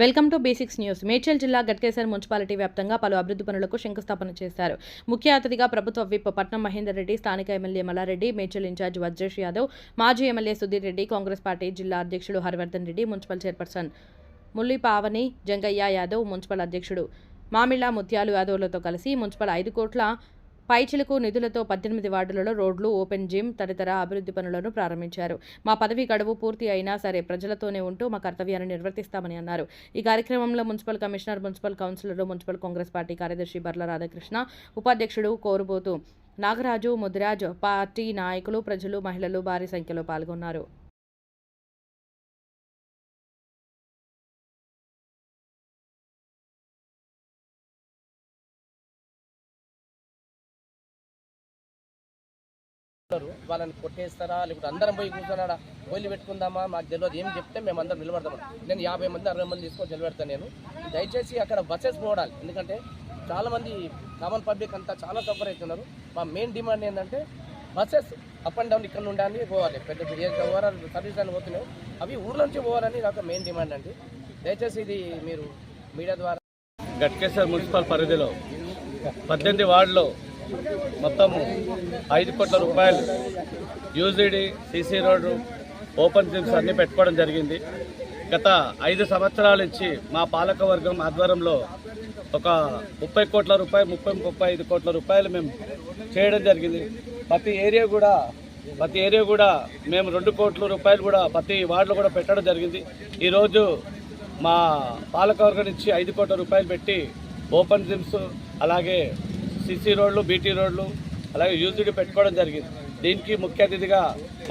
Welcome to basics news. Medchal జిల్లా Ghatkesar municipality వ్యాప్తంగా పలు అభివృద్ధి పనులకు శంకుస్థాపన చేశారు. ముఖ్య అతిథిగా ప్రభుత్వ విప్ పట్నం మహేందర్ రెడ్డి స్థానిక MLA Mallareddy Medchal in charge Vajresh Yadav మాజీ ఎమ్మెల్యే సుధీర్ రెడ్డి కాంగ్రెస్ పార్టీ జిల్లా అధ్యక్షుడు Harivardhan Reddy municipal chairperson Mullipavani Jangaiah Yadav municipal అధ్యక్షుడు మామిళ్ళ ముత్యాలు యాదవ్లతో కలిసి మున్సిపల్ ఐదు కోట్ల పైచిలకు నిధులతో పద్దెనిమిది వార్డులలో రోడ్లు ఓపెన్ జిమ్ తదితర అభివృద్ధి పనులను ప్రారంభించారు. మా పదవి గడువు పూర్తి అయినా సరే ప్రజలతోనే ఉంటూ మా కర్తవ్యాన్ని నిర్వర్తిస్తామని అన్నారు. ఈ కార్యక్రమంలో municipal commissioner municipal councillor municipal Congress party కార్యదర్శి బర్ల రాధాకృష్ణ ఉపాధ్యక్షుడు కోరుబోతు నాగరాజు ముదిరాజ్ పార్టీ నాయకులు ప్రజలు మహిళలు భారీ సంఖ్యలో పాల్గొన్నారు. వాళ్ళని కొట్టేస్తారా? లేకపోతే అందరం పోయి కూర్చున్నాడా పోయి పెట్టుకుందామా? మాకు తెలియదు. ఏం చెప్తే మేము అందరం నిలబడతాం నేను యాభై మంది అరవై మంది తీసుకొని నిలబెడతాను నేను. దయచేసి అక్కడ బస్సెస్ పోవడాలి. ఎందుకంటే చాలామంది కామన్ పబ్లిక్ అంతా చాలా సఫర్ అవుతున్నారు. మా మెయిన్ డిమాండ్ ఏంటంటే బస్సెస్ అప్ అండ్ డౌన్ ఇక్కడ నుండి పోవాలి. పెద్ద పెద్ద ఓవరాల్ సర్వీస్ అని పోతున్నాయి అవి ఊర్ల నుంచి పోవాలని నాకు మెయిన్ డిమాండ్ అండి. దయచేసి ఇది మీరు మీడియా ద్వారా గట్కేశ్వర్ మున్సిపల్ పరిధిలో పద్దెనిమిది వార్డులో మొత్తం ఐదు కోట్ల రూపాయలు UGD CC road open gyms అన్నీ పెట్టుకోవడం జరిగింది. గత ఐదు సంవత్సరాల నుంచి మా పాలకవర్గం ఆధ్వర్యంలో ఒక ముప్పై కోట్ల రూపాయలు ముప్పై ముప్పై ఐదు కోట్ల రూపాయలు మేము చేయడం జరిగింది. ప్రతి ఏరియా కూడా ప్రతి ఏరియా కూడా మేము రెండు కోట్ల రూపాయలు కూడా ప్రతి వార్డులో కూడా పెట్టడం జరిగింది. ఈరోజు మా పాలకవర్గం నుంచి ఐదు కోట్ల రూపాయలు పెట్టి ఓపెన్ జిమ్స్ అలాగే సిసి రోడ్లు బీటీ రోడ్లు అలాగే యూజీడీ పెట్టుకోవడం జరిగింది. దీనికి ముఖ్య అతిథిగా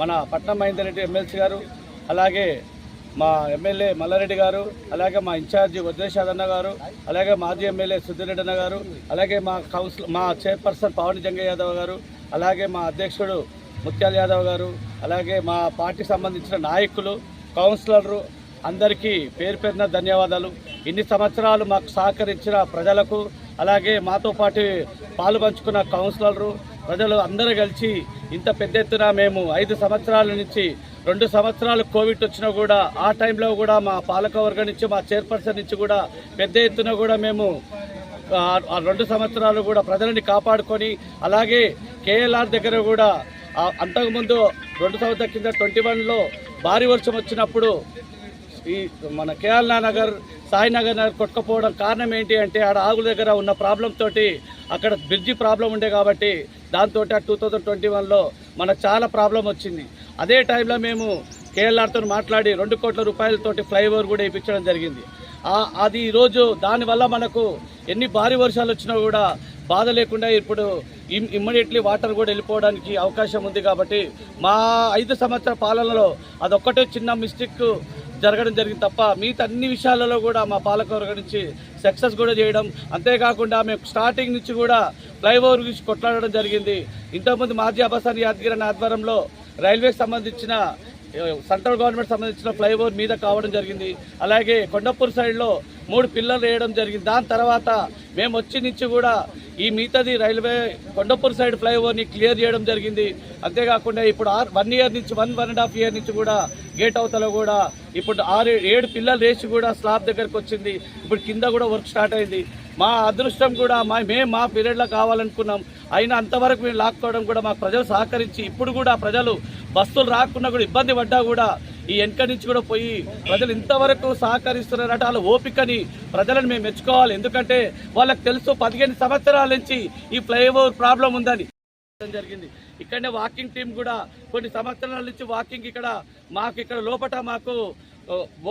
మన పట్నం మహేందర్ రెడ్డి ఎమ్మెల్సీ గారు అలాగే మా ఎమ్మెల్యే మల్లారెడ్డి గారు అలాగే మా ఇన్ఛార్జి వజ్రేశాదన్న గారు అలాగే మాజీ ఎమ్మెల్యే సుధీరెడ్డి అన్న గారు అలాగే మా కౌన్సిల్ మా చైర్పర్సన్ పవన్ జంగ యాదవ్ గారు అలాగే మా అధ్యక్షుడు ముత్యాల యాదవ్ గారు అలాగే మా పార్టీ సంబంధించిన నాయకులు కౌన్సిలర్లు అందరికీ పేరు పేరున ధన్యవాదాలు. ఇన్ని సంవత్సరాలు మాకు సహకరించిన ప్రజలకు అలాగే మాతో పాటు పాలు పంచుకున్న కౌన్సిలర్లు ప్రజలు అందరూ కలిసి ఇంత పెద్ద ఎత్తున మేము ఐదు సంవత్సరాల నుంచి రెండు సంవత్సరాలు కోవిడ్ వచ్చినా కూడా ఆ టైంలో కూడా మా పాలకవర్గం నుంచి మా చైర్పర్సన్ నుంచి కూడా పెద్ద ఎత్తున కూడా మేము ఆ- రెండు సంవత్సరాలు కూడా ప్రజలని కాపాడుకొని అలాగే కేఎల్ఆర్ దగ్గర కూడా అంతకుముందు రెండు సంవత్సరాల కింద ట్వంటీ వన్లో భారీ వర్షం వచ్చినప్పుడు ఈ మన కేఎల్ఆ నగర్ సాయినగర్ నగర్ కొట్టుకుపోవడం కారణం ఏంటి అంటే ఆడ ఆగుల దగ్గర ఉన్న ప్రాబ్లం తోటి అక్కడ బ్రిడ్జి ప్రాబ్లం ఉండే కాబట్టి దాంతో ఆ టూ థౌజండ్ ట్వంటీ వన్లో మనకు చాలా ప్రాబ్లం వచ్చింది. అదే టైంలో మేము కేఎల్ఆర్తో మాట్లాడి రెండు కోట్ల రూపాయలతోటి ఫ్లైఓవర్ కూడా ఇప్పించడం జరిగింది. అది ఈరోజు దానివల్ల మనకు ఎన్ని భారీ వర్షాలు వచ్చినా కూడా బాధ లేకుండా ఇప్పుడు ఇమ్మీడియట్లీ వాటర్ కూడా వెళ్ళిపోవడానికి అవకాశం ఉంది కాబట్టి మా ఐదు సంవత్సరాల పాలనలో అదొక్కటే చిన్న మిస్టేక్ జరగడం జరిగింది తప్ప మిగతా అన్ని విషయాలలో కూడా మా పాలకవర్గం నుంచి సక్సెస్ కూడా చేయడం. అంతేకాకుండా మేము స్టార్టింగ్ నుంచి కూడా ఫ్లైఓవర్ గురించి కొట్లాడడం జరిగింది. ఇంతకుముందు మాజీ అబసాని యాదగిరి అనే ఆధ్వర్యంలో రైల్వేకి సంబంధించిన సెంట్రల్ గవర్నమెంట్ సంబంధించిన ఫ్లైఓవర్ మీద కావడం జరిగింది. అలాగే కొండపూర్ సైడ్లో మూడు పిల్లలు వేయడం జరిగింది. దాని తర్వాత మేము వచ్చి నుంచి కూడా ఈ మిగతాది రైల్వే కొండపూర్ సైడ్ ఫ్లైఓవర్ని క్లియర్ చేయడం జరిగింది. అంతేకాకుండా ఇప్పుడు ఆర్ వన్ ఇయర్ నుంచి one one and half year నుంచి కూడా గేట్ అవతల కూడా ఇప్పుడు ఆరు ఏడు పిల్లలు రేసి కూడా స్లాబ్ దగ్గరకు వచ్చింది. ఇప్పుడు కింద కూడా వర్క్ స్టార్ట్ అయింది. మా అదృష్టం కూడా మా మేము మా పీరియడ్లో కావాలనుకున్నాం. అయినా అంతవరకు మేము లాక్కోవడం కూడా మాకు ప్రజలు సహకరించి ఇప్పుడు కూడా ప్రజలు బస్సులు రాకుండా కూడా ఇబ్బంది పడ్డా కూడా ఈ వెనక నుంచి కూడా పోయి ప్రజలు ఇంతవరకు సహకరిస్తున్నారట వాళ్ళ ఓపికని ప్రజలను మేము మెచ్చుకోవాలి. ఎందుకంటే వాళ్ళకి తెలుసు పదిహేను సంవత్సరాల నుంచి ఈ ఫ్లైఓవర్ ప్రాబ్లం ఉందని. జరిగింది. ఇక్కడనే వాకింగ్ టీం కూడా కొన్ని సంవత్సరాల నుంచి వాకింగ్ ఇక్కడ మాకు ఇక్కడ లోపట మాకు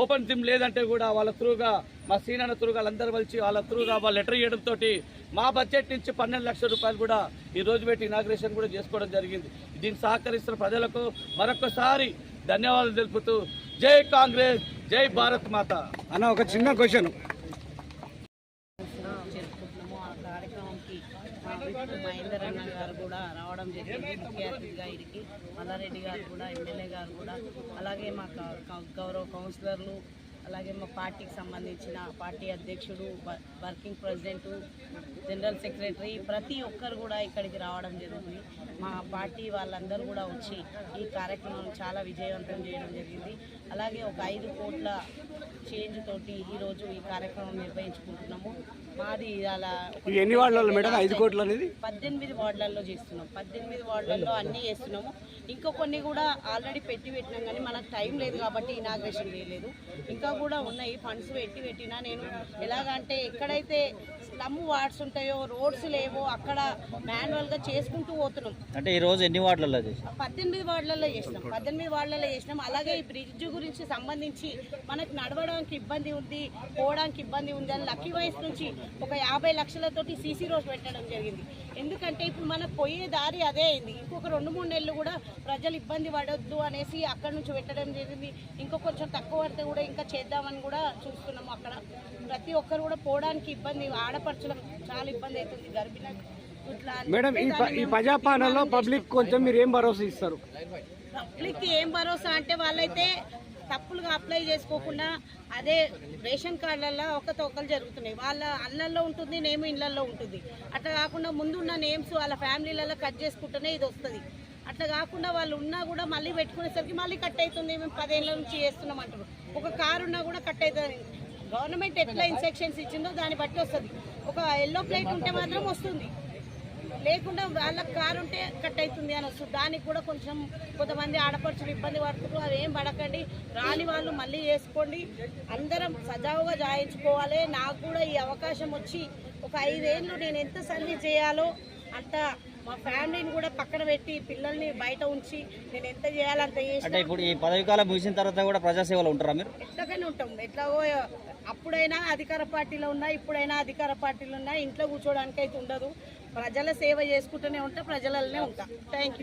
ఓపెన్ జిమ్ లేదంటే కూడా వాళ్ళ త్రూగా మా సీనియర్ త్రూగా వాళ్ళందరూ కలిసి వాళ్ళ త్రూగా వాళ్ళ లెటర్ ఇవ్వడంతో మా బడ్జెట్ నుంచి పన్నెండు లక్షల రూపాయలు కూడా ఈ రోజు పెట్టి ఇనాగ్రేషన్ కూడా చేసుకోవడం జరిగింది. దీన్ని సహకరిస్తున్న ప్రజలకు మరొకసారి ధన్యవాదాలు తెలుపుతూ జై కాంగ్రెస్ జై భారత్ మాత. అన్న ఒక చిన్న క్వశ్చన్ జరుపుకుంటున్నాము ఆ కార్యక్రమంకి మా విప్ మహేందర్ అన్న గారు కూడా రావడం జరిగింది. ముఖ్య అతిథిగా ఇడికి మల్లారెడ్డి గారు కూడా ఎమ్మెల్యే గారు కూడా. అలాగే మా గౌరవ కౌన్సిలర్లు అలాగే మా పార్టీకి సంబంధించిన పార్టీ అధ్యక్షుడు వర్కింగ్ ప్రెసిడెంట్ జనరల్ సెక్రటరీ ప్రతి ఒక్కరు కూడా ఇక్కడికి రావడం జరుగుతుంది మా పార్టీ వాళ్ళందరూ కూడా వచ్చి ఈ కార్యక్రమం చాలా విజయవంతం చేయడం జరిగింది. అలాగే ఒక ఐదు కోట్ల చేంజ్ తోటి ఈరోజు ఈ కార్యక్రమం నిర్వహించుకుంటున్నాము. మాది అలా ఎన్ని వార్డులలో మేడం? ఐదు కోట్లు అనేది? పద్దెనిమిది వార్డులలో చేస్తున్నాం. పద్దెనిమిది వార్డులలో అన్నీ చేస్తున్నాము. ఇంకా కొన్ని కూడా ఆల్రెడీ పెట్టి పెట్టినాం కానీ మనకు టైం లేదు కాబట్టి ఇనాగ్రేషన్ చేయలేదు. ఇంకా కూడా ఉన్నాయి ఫండ్స్ పెట్టి పెట్టినా నేను. ఎలాగంటే ఎక్కడైతే స్లమ్ వార్డ్స్ ఉంటాయో రోడ్స్ లేవో అక్కడ మాన్యువల్గా చేసుకుంటూ పోతున్నాం. అంటే ఈ రోజు ఎన్ని వార్డులలో పద్దెనిమిది వార్డులలో చేసినాం. పద్దెనిమిది వార్డులలో చేసినాం. అలాగే ఈ బ్రిడ్జ్ గురించి సంబంధించి మనకు నడవడానికి ఇబ్బంది ఉంది పోవడానికి ఇబ్బంది ఉంది అని లక్కీ వైస్ నుంచి ఒక యాభై లక్షలతోటి సీసీ రోడ్ పెట్టడం జరిగింది. ఎందుకంటే ఇప్పుడు మనకు పోయే దారి అదే అయింది. ఇంకొక రెండు మూడు నెలలు కూడా ప్రజలు ఇబ్బంది పడొద్దు అనేసి అక్కడ నుంచి పెట్టడం జరిగింది. ఇంకో కొంచెం తక్కువ పడితే కూడా ఇంకా చేద్దామని కూడా చూస్తున్నాము అక్కడ. ప్రతి ఒక్కరు కూడా పోవడానికి ఇబ్బంది ఆడపడుచులకు చాలా ఇబ్బంది అవుతుంది. గర్భిణీ మేడం ఈ ప్రజాపాలనలో పబ్లిక్ కొంచెం మీరు ఏం భరోసా ఇస్తారు? పబ్లిక్ ఏం భరోసా అంటే వాళ్ళైతే తప్పులుగా అప్లై చేసుకోకుండా అదే రేషన్ కార్డులలో ఒక తొక్కలు జరుగుతున్నాయి. వాళ్ళ అల్లల్లో ఉంటుంది నేమ్ ఇళ్ళల్లో ఉంటుంది. అట్లా కాకుండా ముందున్న నేమ్స్ వాళ్ళ ఫ్యామిలీలలో కట్ చేసుకుంటేనే ఇది వస్తుంది. అట్లా కాకుండా వాళ్ళు ఉన్నా కూడా మళ్ళీ పెట్టుకునేసరికి మళ్ళీ కట్ అవుతుంది. మేము పదేళ్ళ నుంచి చేస్తున్నాం అంటారు ఒక కారు ఉన్నా కూడా కట్ అవుతుంది. గవర్నమెంట్ ఎట్లా ఇన్స్ట్రక్షన్స్ ఇచ్చిందో దాన్ని బట్టి వస్తుంది. ఒక ఎల్లో ప్లేట్ ఉంటే మాత్రం వస్తుంది. లేకుండా వాళ్ళ కారు ఉంటే కట్ అవుతుంది అని వస్తుంది. దానికి కూడా కొంచెం కొంతమంది ఆడపడుచులు ఇబ్బంది పడుతున్నారు. అవి ఏం పడకండి. రాని వాళ్ళు మళ్ళీ చేసుకోండి. అందరం సజావుగా జాయించుకోవాలి. నాకు కూడా ఈ అవకాశం వచ్చి ఒక ఐదేళ్ళు నేను ఎంత సర్వీస్ చేయాలో అంత మా ఫ్యామిలీని కూడా పక్కన పెట్టి పిల్లల్ని బయట ఉంచి నేను ఎంత చేయాలో అంత అంటే ఇప్పుడు ఈ పదవి కాలం ముగిసిన తర్వాత కూడా ప్రజాసేవలో ఉంటారా మీరు? ఎట్లాగనే ఉంటాం. ఎట్లాగో అప్పుడైనా అధికార పార్టీలో ఉన్నా ఇప్పుడైనా అధికార పార్టీలో ఉన్నా ఇంట్లో కూర్చోడానికి అయితే ఉండదు. ప్రజల సేవ చేసుకుంటూనే ఉంటా ప్రజలనే ఉంటా. Thank you